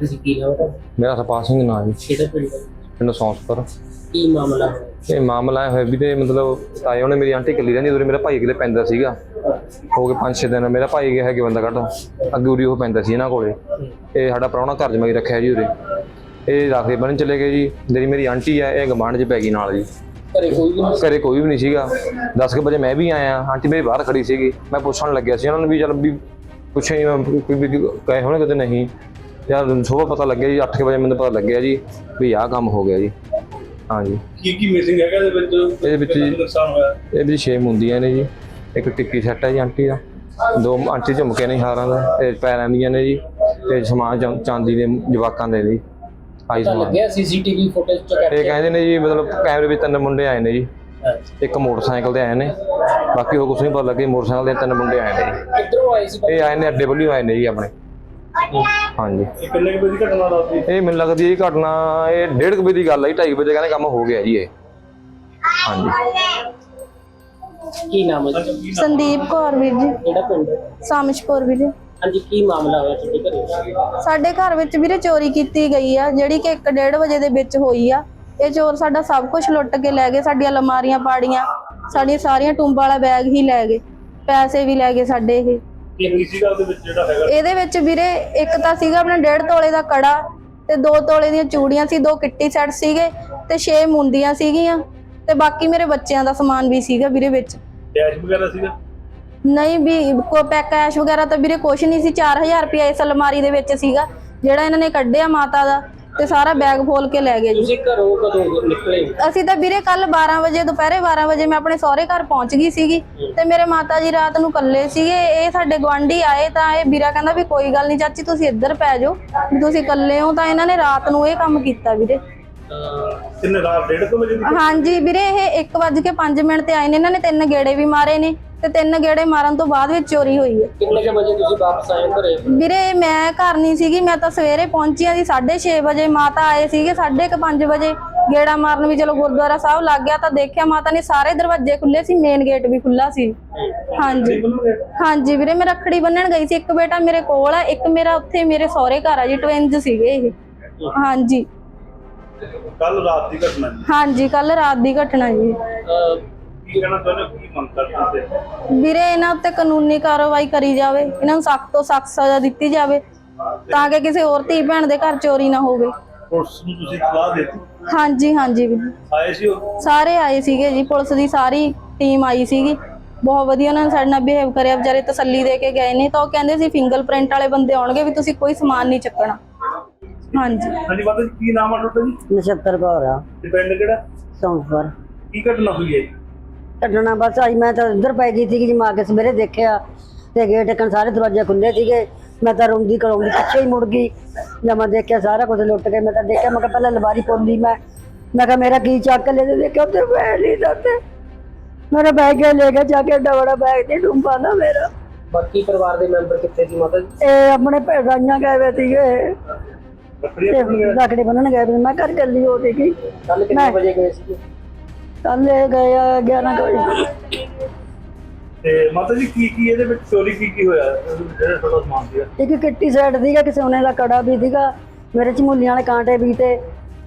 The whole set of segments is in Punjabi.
ਤੁਸੀਂ ਕੀ ਨਾਮ ਹੈ ਮੇਰਾ ਸਰਪਾਲ ਸਿੰਘ ਨਾਂ ਜੀ। ਕਿਹੜਾ ਪਿੰਡ? ਦਾ? ਪਿੰਡ ਸੌਂਸਪੁਰ। ਕੀ ਮਾਮਲਾ ਇਹ ਮਾਮਲਾ ਇਹ ਹੋਇਆ ਵੀ ਤੇ ਮਤਲਬ ਤਾਏ ਉਹਨੇ ਮੇਰੀ ਆਂਟੀ ਇਕੱਲੀ ਰਹਿੰਦੀ ਉਰੇ ਮੇਰਾ ਭਾਈ ਕਿਤੇ ਪੈਂਦਾ ਸੀਗਾ। ਹੋ ਗਏ 5-6 ਦਿਨ ਮੇਰਾ ਭਾਈ ਗਿਆ ਹੈ ਕਿ ਬੰਦਾ ਕੱਢ ਅੱਗੇ ਉਰੀ ਉਹ ਪੈਂਦਾ ਸੀ ਇਹਨਾਂ ਕੋਲੇ। ਇਹ ਸਾਡਾ ਪ੍ਰਾਹੁਣਾ ਘਰ ਜਮਾਈ ਰੱਖਿਆ ਜੀ ਉਰੇ। ਇਹ ਰਾਖੇ ਬੰਨ ਚਲੇ ਗਏ ਜੀ। ਜਿਹੜੀ ਮੇਰੀ ਆਂਟੀ ਆ ਇਹ ਗਮਾਂਡ 'ਚ ਪੈ ਗਈ ਨਾਲ ਜੀ। ਘਰੇ ਕੋਈ ਵੀ ਨਹੀਂ ਘਰੇ ਕੋਈ ਵੀ ਨਹੀਂ ਸੀਗਾ। 10 ਵਜੇ ਮੈਂ ਵੀ ਆਇਆ। ਆਂਟੀ ਮੇਰੀ ਬਾਹਰ ਖੜੀ ਸੀਗੀ। ਮੈਂ ਪੁੱਛਣ ਲੱਗਿਆ ਸੀ ਉਹਨਾਂ ਨੂੰ ਵੀ ਚੱਲ ਵੀ ਪੁੱਛੇ ਕੋਈ ਵੀ ਕਹੇ ਹੋਣੇ ਕਿਤੇ ਨਹੀਂ। ਯਾਰ ਸੁਬਾਹ ਪਤਾ ਲੱਗਿਆ ਜੀ 8 ਵਜੇ ਮੈਨੂੰ ਪਤਾ ਲੱਗਿਆ ਜੀ ਵੀ ਆਹ ਕੰਮ ਹੋ ਗਿਆ ਜੀ। ਹਾਂਜੀ ਕੀ ਕੀ ਮਿਸਿੰਗ ਹੈਗਾ ਇਹਦੇ ਵਿੱਚ? ਇਹਦੇ ਵਿੱਚ ਜੀ- ਨੁਕਸਾਨ ਹੋਇਆ? ਇਹ ਵੀ ਛੇ ਮੁੰਦੀਆਂ ਨੇ ਜੀ ਇੱਕ ਟਿੱਕੀ ਸੈੱਟ ਹੈ ਜੀ ਆਂਟੀ ਦਾ ਦੋ ਆਂਟੀ ਝੁਮਕੇ ਨੇ ਹਾਰਾਂ ਦਾ ਤੇ ਪੈਰਾਂ ਦੀਆਂ ਨੇ ਜੀ ਤੇ ਸਮਾਨ ਚਾ- ਚਾਂਦੀ ਦੇ ਜਵਾਕਾਂ ਦੇ ਜੀ ਆਈ ਪਤਾ ਸਮਾਨ। ਲੱਗਿਆ ਸੀਸੀਟੀਵੀ ਫੁਟੇਜ ਚ ਇਹ ਕਹਿੰਦੇ ਨੇ ਜੀ ਮਤਲਬ ਕੈਮਰੇ ਵਿੱਚ ਤਿੰਨ ਮੁੰਡੇ ਆਏ ਨੇ ਜੀ। ਇੱਕ ਮੋਟਰਸਾਈਕਲ ਤੇ ਆਏ ਨੇ ਬਾਕੀ ਉਹ ਕੁਛ ਨਹੀਂ ਪਤਾ ਲੱਗੇ ਮੋਟਰਸਾਈਕਲ ਦੇ ਤਿੰਨ ਮੁੰਡੇ ਆਏ ਨੇ ਜੀ। ਕਿੱਧਰੋਂ ਆਏ ਸੀ ਇਹ ਆਏ ਨੇ ਅੱਡੇ ਵੱਲੋਂ ਆਏ ਨੇ ਜੀ ਆਪਣੇ। ਹਾਂਜੀ। ਇਹ ਕਿੰਨੇ ਕੁ ਵਜੇ ਦੀ ਘਟਨਾ ਦੱਸਦੀ ਇਹ ਮੈਨੂੰ ਲੱਗਦੀ ਹੈ ਜੀ ਘਟਨਾ ਇਹ ਡੇਢ ਕੁ ਵਜੇ ਦੀ ਗੱਲ ਹੈ ਜੀ 2:30 ਵਜੇ ਕਹਿੰਦੇ ਕੰਮ ਹੋ ਗਿਆ ਜੀ ਇਹ। ਹਾਂਜੀ। ਕੀ ਨਾਮ ਹੈ ਜੀ? ਸੰਦੀਪ ਕੌਰ ਵੀਰ ਜੀ। ਕਿਹੜਾ ਪਿੰਡ? ਹੈ? ਸਾਮਿਸ਼ਪੁਰ ਵੀਰੇ। ਹਾਂਜੀ ਕੀ ਮਾਮਲਾ ਹੋਇਆ ਤੁਹਾਡੇ ਘਰੇ? ਸਾਡੇ ਘਰ ਵਿੱਚ ਵੀਰੇ ਚੋਰੀ ਕੀਤੀ ਗਈ ਆ ਜਿਹੜੀ ਕਿ 1:30 ਵਜੇ ਦੇ ਵਿੱਚ ਹੋਈ ਆ। ਇਹ ਚੋਰ ਸਾਡਾ ਸਭ ਕੁਝ ਲੁੱਟ ਕੇ ਲੈ ਗਏ ਸਾਡੀਆਂ ਅਲਮਾਰੀਆਂ ਪਾੜੀਆਂ ਸਾਡੀਆਂ ਸਾਰੀਆਂ ਟੁੰਬਾਂ ਵਾਲਾ ਬੈਗ ਹੀ ਲੈ ਗਏ। ਪੈਸੇ ਵੀ ਲੈ ਗਏ ਸਾਡੇ ਇਹ। ਕੀ ਸੀਗਾ ਉਹਦੇ ਵਿੱਚ ਜਿਹੜਾ ਹੈਗਾ? ਇਹਦੇ ਵਿੱਚ ਵੀਰੇ ਇੱਕ ਤਾਂ ਸੀਗਾ ਆਪਣਾ 1.5 ਤੋਲੇ ਦਾ ਕੜਾ ਤੇ 2 ਤੋਲੇ ਦੀਆਂ ਚੂੜੀਆਂ ਸੀ ਦੋ ਕਿੱਟੀ ਸੈੱਟ ਸੀਗੇ ਤੇ 6 ਮੁੰਦੀਆਂ ਸੀਗੀਆਂ ਤੇ ਬਾਕੀ ਮੇਰੇ ਬੱਚਿਆਂ ਦਾ ਸਮਾਨ ਵੀ ਸੀਗਾ ਵੀਰੇ ਵਿੱਚ। ਕੈਸ਼ ਵਗੈਰਾ ਸੀਗਾ? ਨਹੀਂ ਵੀ ਕੋ ਪੈ ਕੈਸ਼ ਵਗੈਰਾ ਤਾਂ ਵੀਰੇ ਕੁਛ ਨਹੀਂ ਸੀ 4000 ਰੁਪਇਆ ਇਸ ਅਲਮਾਰੀ ਦੇ ਵਿੱਚ ਸੀਗਾ ਜਿਹੜਾ ਇਹਨਾਂ ਨੇ ਕੱਢਿਆ ਮਾਤਾ ਦਾ। ਤੇ ਸਾਰਾ ਬੈਗ ਫੋਲ ਕੇ ਲੈ ਗਏ ਜੀ। ਤੁਸੀਂ ਘਰੋਂ ਕਦੋਂ ਨਿਕਲੇ ਅਸੀਂ ਤਾਂ ਵੀਰੇ ਕੱਲ 12 ਵਜੇ ਦੁਪਹਿਰੇ 12 ਵਜੇ ਮੈਂ ਆਪਣੇ ਸਹੁਰੇ ਘਰ ਪਹੁੰਚ ਗਈ ਸੀਗੀ ਤੇ ਮੇਰੇ ਮਾਤਾ ਜੀ ਰਾਤ ਨੂੰ ਇਕੱਲੇ ਸੀਗੇ। ਇਹ ਸਾਡੇ ਗਵਾਂਢੀ ਆਏ ਤਾਂ ਇਹ ਵੀਰਾ ਕਹਿੰਦਾ ਵੀ ਕੋਈ ਗੱਲ ਨਹੀਂ ਚਾਚੀ ਤੁਸੀਂ ਇੱਧਰ ਪੈ ਜਾਓ। ਵੀ ਤੁਸੀਂ ਇਕੱਲੇ ਹੋ ਤਾਂ ਇਹਨਾਂ ਨੇ ਰਾਤ ਨੂੰ ਇਹ ਕੰਮ ਕੀਤਾ ਵੀਰੇ। ਕਿੰਨੇ ਰਾਤ ਡੇਢ ਕੁ ਵਜੇ ਦੀ ਹਾਂਜੀ ਵੀਰੇ ਇਹ 1:05 ਮਿੰਟ ਤੇ ਆਏ ਨੇ। ਇਹਨਾਂ ਨੇ ਤਿੰਨ ਗੇੜੇ ਵੀ ਮਾਰੇ ਨੇ। ਤੇ ਤਿੰਨ ਗੇੜੇ ਮਾਰਨ ਤੋਂ ਬਾਅਦ ਵਿੱਚ ਚੋਰੀ ਹੋਈ ਹੈ। ਕਿੰਨੇ ਕੁ ਵਜੇ ਤੁਸੀਂ ਵਾਪਸ ਆਏ ਘਰੇ? ਵੀਰੇ ਮੈਂ ਘਰ ਨਹੀਂ ਸੀਗੀ ਮੈਂ ਤਾਂ ਸਵੇਰੇ ਪਹੁੰਚੀ ਆ ਜੀ 6:30 ਵਜੇ ਮਾਤਾ ਆਏ ਸੀਗੇ 5:30 ਵਜੇ ਗੇੜਾ ਮਾਰਨ ਵੀ ਚਲੋ ਗੁਰਦੁਆਰਾ ਸਾਹਿਬ ਲੱਗ ਗਿਆ ਤਾਂ ਦੇਖਿਆ ਮਾਤਾ ਨੇ ਸਾਰੇ ਦਰਵਾਜ਼ੇ ਖੁੱਲੇ ਸੀ ਮੇਨ ਗੇਟ ਵੀ ਖੁੱਲਾ ਸੀ। ਹਾਂਜੀ। ਹਾਂਜੀ ਵੀਰੇ ਮੈਂ ਰੱਖੜੀ ਬੰਨਣ ਗਈ ਸੀ ਇੱਕ ਬੇਟਾ ਮੇਰੇ ਕੋਲ ਆ ਇੱਕ ਮੇਰਾ ਉੱਥੇ ਮੇਰੇ ਸਹੁਰੇ ਘਰ ਆ ਜੀ ਟਵਿੰਜ ਸੀਗੇ ਇਹ। ਹਾਂਜੀ। ਕੱਲ ਰਾਤ ਦੀ ਘਟਨਾ ਜੀ। ਹਾਂਜੀ ਕੱਲ ਰਾਤ ਦੀ ਘਟਨਾ ਜੀ। ਕੀ ਕਹਿਣਾ ਚਾਹੁੰਦੇ ਹੋ? ਕੀ ਮੰਗ ਕਰਦੇ ਹੋ? ਵੀਰੇ ਇਹਨਾਂ ਉੱਤੇ ਕਾਨੂੰਨੀ ਕਾਰਵਾਈ ਕਰੀ ਜਾਵੇ। ਇਹਨਾਂ ਨੂੰ ਸਖਤ ਤੋਂ ਸਖਤ ਸਜ਼ਾ ਦਿੱਤੀ ਜਾਵੇ ਤਾਂ ਕਿ ਕਿਸੇ ਹੋਰ ਧੀ ਭੈਣ ਦੇ ਘਰ ਚੋਰੀ ਨਾ ਹੋਵੇ। ਪੁਲਿਸ ਨੂੰ ਤੁਸੀਂ ਸਲਾਹ ਦਿੱਤੀ? ਹਾਂਜੀ ਹਾਂਜੀ ਵੀਰੇ। ਆਏ ਸੀ ਉਹ? ਸਾਰੇ ਆਏ ਸੀਗੇ ਜੀ ਪੁਲਿਸ ਦੀ ਸਾਰੀ ਟੀਮ ਆਈ ਸੀਗੀ। ਬਹੁਤ ਵਧੀਆ ਉਹਨਾਂ ਨੇ ਸਾਡੇ ਨਾਲ ਬਿਹੇਵ ਕਰਿਆ ਵਿਚਾਰੇ ਤਸੱਲੀ ਦੇ ਕੇ ਗਏ ਨੇ। ਤਾਂ ਉਹ ਕਹਿੰਦੇ ਸੀ ਫਿੰਗਰਪ੍ਰਿੰਟ ਵਾਲੇ ਬੰਦੇ ਆਉਣਗੇ ਵੀ ਤੁਸੀਂ ਕੋਈ ਸਮਾਨ ਨਹੀਂ ਚੱਕਣਾ। ਹਾਂਜੀ। ਹਾਂਜੀ ਮਾਤਾ ਜੀ ਕੀ ਨਾਮ ਆ ਤੁਹਾਡਾ ਜੀ? ਨਛੱਤਰ ਕੌਰ ਆ। ਤੇ ਪਿੰਡ ਕਿਹੜਾ? ਸੌਂਫਰ। ਕੀ ਘਟਨਾ ਹੋਈ ਹੈ? ਜੀ ਕੱਢਣਾ ਬਸ ਆਈ ਮੈਂ ਤਾਂ ਉੱਧਰ ਪੈ ਗਈ ਸੀ ਕਿ ਜਮਾ ਕੇ ਸਵੇਰੇ ਦੇਖਿਆ ਤੇ ਗੇਟ ਕਨ ਸਾਰੇ ਦਰਵਾਜ਼ੇ ਖੁੱਲੇ ਸੀਗੇ। ਮੈਂ ਤਾਂ ਰੋਂਦੀ ਕਰਾਉਂਦੀ ਪਿੱਛੇ ਹੀ ਮੁੜ ਗਈ। ਜਦ ਮੈਂ ਦੇਖਿਆ ਸਾਰਾ ਕੁਝ ਲੁੱਟ ਕੇ ਮੈਂ ਤਾਂ ਦੇਖਿਆ ਮੈਂ ਕਿਹਾ ਪਹਿਲਾਂ ਲਵਾਰੀ ਪੋਲੀ ਮੈਂ। ਮੈਂ ਕਿਹਾ ਮੇਰਾ ਕੀ ਚੱਕ ਲੈ ਤੇ ਦੇਖਿਆ ਉੱਤੇ ਬੈਗ ਨਹੀਂ ਦਿੱਤੇ ਮੇਰਾ ਬੈਗ ਹੀ ਲੈ ਗਿਆ? ਜਾ ਕੇ ਏਡਾ ਬੜਾ ਬੈਗ ਤੇ ਡੂੰਬਾ ਨਾ ਮੇਰਾ। ਬਾਕੀ ਪਰਿਵਾਰ ਦੇ ਮੈਂਬਰ ਕਿੱਥੇ ਸੀ ਮਾਤਾ ਜੀ? ਇਹ ਆਪਣੇ ਭੇਡਾਂ ਗਏ ਵੇ ਸੀਗੇ। ਰੱਖੜੀ ਤੇ ਲੱਕੜੀ ਬੰਨਣ ਗਏ ਵੇ ਮੈਂ ਘਰ ਚੱਲੀ ਹੋ ਸੀਗੀ। ਕੱਲ ਕਿੰਨੇ ਵਜੇ ਗਏ ਸੀ ਕੱਲ ਇਹ ਗਏ ਆ 11 ਕੁ ਵਜੇ। ਤੇ ਮਾਤਾ ਜੀ ਕੀ ਕੀ ਇਹਦੇ ਵਿੱਚ ਚੋਰੀ ਕੀ ਕੀ ਹੋਇਆ? ਜਿਹੜਾ ਤੁਹਾਡਾ ਸਮਾਨ ਸੀਗਾ। ਇੱਕ ਕਿੱਟੀ ਸੈੱਟ ਸੀਗਾ ਕਿ ਸੋਨੇ ਦਾ ਕੜਾ ਵੀ ਸੀਗਾ ਮੇਰੇ ਝਮੂਲੀਆਂ ਵਾਲੇ ਕਾਂਟੇ ਵੀ ਤੇ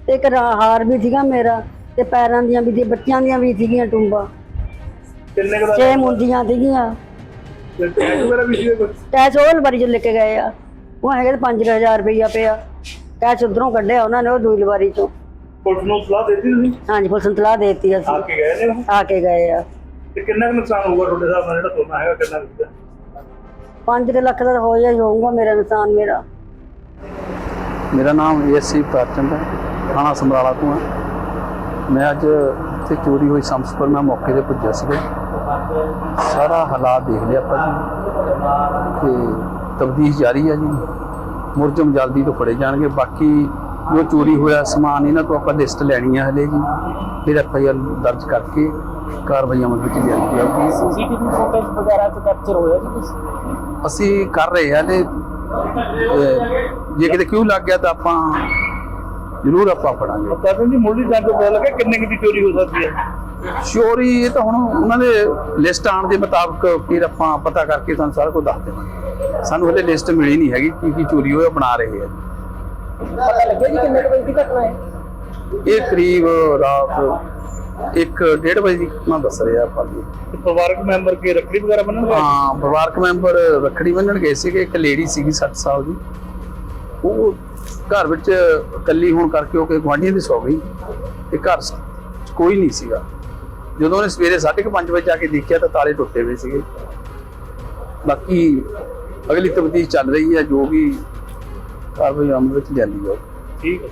ਤੇ ਇੱਕ ਰਾ- ਹਾਰ ਵੀ ਸੀਗਾ ਮੇਰਾ ਤੇ ਪੈਰਾਂ ਦੀਆਂ ਵੀ ਸੀ ਬੱਚਿਆਂ ਦੀਆਂ ਵੀ ਸੀਗੀਆਂ ਟੁੰਬਾਂ। ਕਿੰਨੇ ਕੁ ਦਾ ਛੇ ਮੁੰਦੀਆਂ ਸੀਗੀਆਂ। ਤੇ ਕੈਸ਼ ਵਗੈਰਾ ਵੀ ਸੀਗਾ ਕੁਝ ਕੈਸ਼ ਉਹ ਲਵਾਰੀ ਚ ਲੈ ਕੇ ਗਏ ਆ। ਉਹ ਹੈਗੇ 5000 ਰੁਪਈਆ ਪਿਆ। ਕੈਸ਼ ਉਧਰੋਂ ਕੱਢਿਆ ਉਹਨਾਂ ਨੇ ਉਹ ਦੂਈ ਲਵਾਰੀ ਚੋਂ। ਪੁਲਿਸ ਨੂੰ ਸਲਾਹ ਦਿੱਤੀ ਤੁਸੀਂ? ਹਾਂਜੀ ਪੁਲਿਸ ਨੂੰ ਤਲਾਹ ਦੇਤੀ ਆ ਅਸੀਂ ਕੇ ਗਏ ਨੇ ਉਹ? ਆ ਕੇ ਗਏ ਆ। ਤੇ ਕਿੰਨਾ ਕੁ ਨੁਕਸਾਨ ਹੋਊਗਾ ਤੁਹਾਡੇ ਹਿਸਾਬ ਨਾਲ ਜਿਹੜਾ ਸੋਨਾ ਹੈਗਾ ਕਿੰਨਾ ਕੁ ਸੀਗਾ? 5 ਲੱਖ ਦਾ ਹੋ ਜਾਈ ਹੋਊਗਾ ਮੇਰਾ ਨੁਕਸਾਨ ਮੇਰਾ। ਮੇਰਾ ਨਾਮ ਏਐਸਸੀ ਪ੍ਰਚੰਦ ਹੈ ਥਾਣਾ ਸਮਰਾਲਾ ਤੋਂ ਹਾਂ। ਮੈਂ ਅੱਜ ਇੱਥੇ ਚੋਰੀ ਹੋਈ ਸੰਸਪਰ ਮੈਂ ਮੌਕੇ ਤੇ ਪੁੱਜਿਆ ਸੀਗਾ। ਸਾਰਾ ਹਾਲਾਤ ਦੇਖ ਲਿਆ ਆਪਾਂ ਜੀ। ਤੇ ਤਬਦੀਸ਼ ਜਾਰੀ ਹੈ ਜੀ। ਮੁਰਜਮ ਜਲਦੀ ਤੋਂ ਫੜੇ ਜਾਣਗੇ। ਬਾਕੀ ਜੋ ਚੋਰੀ ਹੋਇਆ ਸਮਾਨ ਇਹਨਾਂ ਤੋਂ ਆਪਾਂ ਲਿਸਟ ਲੈਣੀ ਹੈ ਹਲੇ ਜੀ। ਫਿਰ ਐਫਆਈਆਰ ਦਰਜ ਕਰਕੇ ਕਾਰਵਾਈ ਅਮਲ ਵਿੱਚ ਲਿਆਂਦੀ ਜਾਊਗੀ। ਸੀਸੀਟੀਵੀ ਫੁਟੇਜ ਵਗੈਰਾ ਚ ਕੈਪਚਰ ਹੋਇਆ ਜੀ ਕੁਛ? ਅਸੀਂ ਕਰ ਰਹੇ ਹਾਂ ਤੇ ਜੇ ਕਿਤੇ ਕਿਉਂ ਲੱਗ ਗਿਆ ਤਾਂ ਆਪਾਂ ਜ਼ਰੂਰ ਆਪਾਂ ਫੜਾਂਗੇ। ਕਹਿੰਦੇ ਜੀ ਮੁੱਢਲੀ ਜਾਂਚ ਤੋਂ ਪਤਾ ਲੱਗਾ ਕਿੰਨੇ ਕੁ ਦੀ ਚੋਰੀ ਹੋ ਸਕਦੀ ਹੈ। ਚੋਰੀ ਇਹ ਤਾਂ ਹੁਣ ਉਹਨਾਂ ਦੇ ਲਿਸਟ ਆਉਣ ਦੇ ਮੁਤਾਬਕ ਫਿਰ ਆਪਾਂ ਪਤਾ ਕਰਕੇ ਤੁਹਾਨੂੰ ਸਾਰਾ ਕੁਝ ਦੱਸ ਦੇਵਾਂਗੇ। ਸਾਨੂੰ ਹਲੇ ਲਿਸਟ ਮਿਲੀ ਨਹੀਂ ਹੈਗੀ ਕੀ ਕੀ ਚੋਰੀ ਹੋਇਆ ਬਣਾ ਰਹੇ ਆ। ਪਤਾ ਲੱਗਿਆ ਜੀ ਕਿੰਨੇ ਕੁ ਵਜੇ ਦੀ ਘਟਨਾ ਹੈ? ਇਹ ਕਰੀਬ ਰਾਤ 1:30 ਵਜੇ ਦੀ ਘਟਨਾ ਦੱਸ ਰਿਹਾ ਆਪਾਂ ਨੂੰ। ਤੇ ਪਰਿਵਾਰਕ ਮੈਂਬਰ ਕੀ ਰੱਖੜੀ ਵਗੈਰਾ ਬੰਨਣ ਗਏ? ਹਾਂ ਪਰਿਵਾਰਕ ਮੈਂਬਰ ਰੱਖੜੀ ਬੰਨਣ ਗਏ ਸੀਗੇ ਇੱਕ ਲੇਡੀ ਸੀਗੀ 60 ਸਾਲ ਦੀ। ਉਹ ਘਰ ਵਿੱਚ ਇਕੱਲੀ ਹੋਣ ਕਰਕੇ ਉਹ ਕਿਸੇ ਗੁਆਂਢੀਆਂ ਦੀ ਸੌ ਗਈ ਤੇ ਘਰ 'ਚ ਕੋਈ ਨਹੀਂ ਸੀਗਾ। ਜਦੋਂ ਉਹਨੇ ਸਵੇਰੇ 5:30 ਵਜੇ ਜਾ ਕੇ ਦੇਖਿਆ ਤਾਂ ਤਾਲੇ ਟੁੱਟੇ ਹੋਏ ਸੀਗੇ। ਬਾਕੀ ਅਗਲੀ ਤਬਦੀਲ ਚੱਲ ਰਹੀ ਹੈ ਜੋ ਵੀ ਕਾਰਵਾਈ ਅਮਲ ਵਿੱਚ ਜਾਂਦੀ ਹੈ ਠੀਕ ਹੈ।